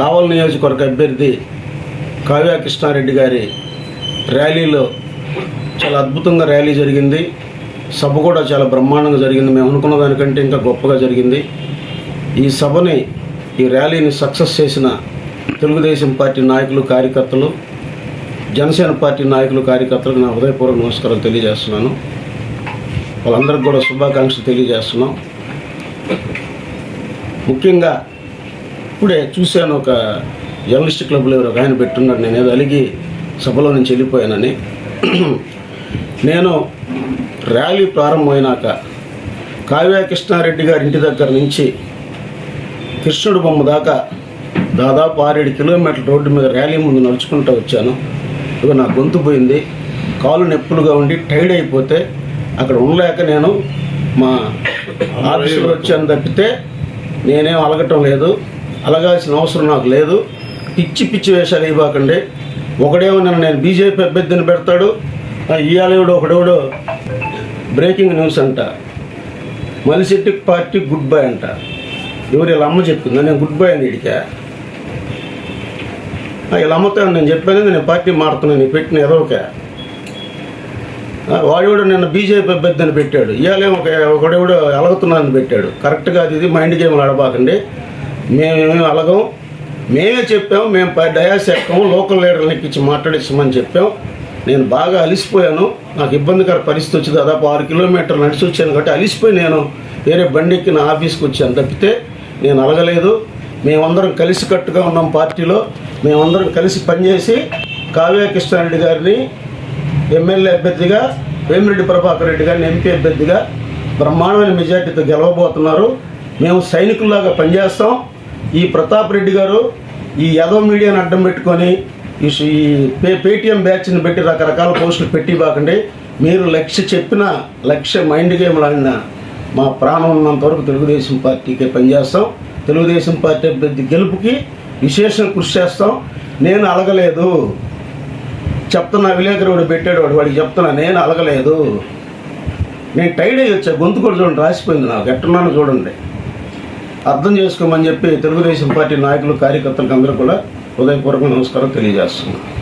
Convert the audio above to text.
కావల్ నియోజకవర్గ అభ్యర్థి కావ్య కృష్ణారెడ్డి గారి ర్యాలీలో చాలా అద్భుతంగా ర్యాలీ జరిగింది. సభ కూడా చాలా బ్రహ్మాండంగా జరిగింది. మేము అనుకున్న దానికంటే ఇంకా గొప్పగా జరిగింది. ఈ సభని ఈ ర్యాలీని సక్సెస్ చేసిన తెలుగుదేశం పార్టీ నాయకులు కార్యకర్తలు జనసేన పార్టీ నాయకులు కార్యకర్తలకు నా హృదయపూర్వక నమస్కారాలు తెలియజేస్తున్నాను. వాళ్ళందరికీ కూడా శుభాకాంక్షలు తెలియజేస్తున్నాం. ముఖ్యంగా ఇప్పుడే చూశాను ఒక జర్నలిస్ట్ క్లబ్లో ఎవరు ఒక ఆయన పెట్టున్నాడు నేను ఏదో అలిగి సభలో నుంచి వెళ్ళిపోయానని. నేను ర్యాలీ ప్రారంభమైనాక కావ్య కృష్ణారెడ్డి గారి ఇంటి దగ్గర నుంచి కృష్ణుడు బొమ్మ దాకా దాదాపు ఆరేడు కిలోమీటర్ల రోడ్డు మీద ర్యాలీ ముందు నడుచుకుంటూ వచ్చాను. ఇక నా గొంతు పోయింది. కాలు నొప్పులుగా ఉండి టైర్డ్ అయిపోతే అక్కడ ఉండలేక నేను మా ఆఫీసులో వచ్చాను తప్పితే నేనేం అలగటం లేదు. అలగాల్సిన అవసరం నాకు లేదు. పిచ్చి పిచ్చి వేషాలు ఇవ్వకండి. ఒకడేమో నన్ను నేను బీజేపీ అభ్యర్థిని పెడతాడు. ఆ ఇయ్యాలేవుడు ఒకడెవడో బ్రేకింగ్ న్యూస్ అంట. మలిశెట్టి పార్టీ గుడ్ బై అంట. ఎవరు ఇలా అమ్మ చెప్పిందా? నేను గుడ్ బై అని ఇడికా? ఇలా అమ్మతో నేను చెప్పాను నేను పార్టీ మారుతున్నాను నేను పెట్టిన ఎదవక? వాడేవాడు నిన్న బీజేపీ అభ్యర్థిని పెట్టాడు. ఇవాళ ఒక ఒకడెవడో అలగుతున్నానని పెట్టాడు. కరెక్ట్గా అది ఇది మైండ్ గేమ్లు ఆడబాకండి. మేమేమేమి అలగం? మేమే చెప్పాం మేము డయాస్ ఎక్కము లోకల్ లీడర్ని ఎక్కించి మాట్లాడించమని చెప్పాం. నేను బాగా అలిసిపోయాను. నాకు ఇబ్బందికర పరిస్థితి వచ్చి దాదాపు ఆరు కిలోమీటర్లు నడిచి వచ్చాను కాబట్టి అలిసిపోయి నేను వేరే బండి ఎక్కి నా ఆఫీస్కి వచ్చాను. తప్పితే నేను అలగలేదు. మేమందరం కలిసికట్టుగా ఉన్నాం పార్టీలో. మేమందరం కలిసి పనిచేసి కావ్య కృష్ణారెడ్డి గారిని ఎమ్మెల్యే అభ్యర్థిగా వేమిరెడ్డి ప్రభాకర్ రెడ్డి గారిని ఎంపీ అభ్యర్థిగా బ్రహ్మాండమైన మెజార్టీతో గెలవబోతున్నారు. మేము సైనికుల్లాగా పనిచేస్తాం. ఈ ప్రతాప్ రెడ్డి గారు ఈ యాదవ్ మీడియాని అడ్డం పెట్టుకొని ఈ పే పేటీఎం బ్యాచ్ని పెట్టి రకరకాల పోస్టులు పెట్టి బాకండి. మీరు లక్ష్య చెప్పిన లక్ష్య మైండ్ గేమ్ ఆడిన మా ప్రాణం ఉన్నంత వరకు తెలుగుదేశం పార్టీకే పనిచేస్తాం. తెలుగుదేశం పార్టీ అభ్యర్థి గెలుపుకి విశేషం కృషి చేస్తాం. నేను అలగలేదు. చెప్తున్నా విలేకరుడు పెట్టాడు వాడు వాడికి చెప్తున్నా నేను అలగలేదు. నేను టైడ్ అయ్యి వచ్చా. గొంతు కూడా చూడండి రాసిపోయింది నాకు. ఎట్టున్నాను చూడండి. అర్థం చేసుకోమని చెప్పి తెలుగుదేశం పార్టీ నాయకులు కార్యకర్తలకు అందరూ కూడా హృదయపూర్వక నమస్కారం తెలియజేస్తున్నాను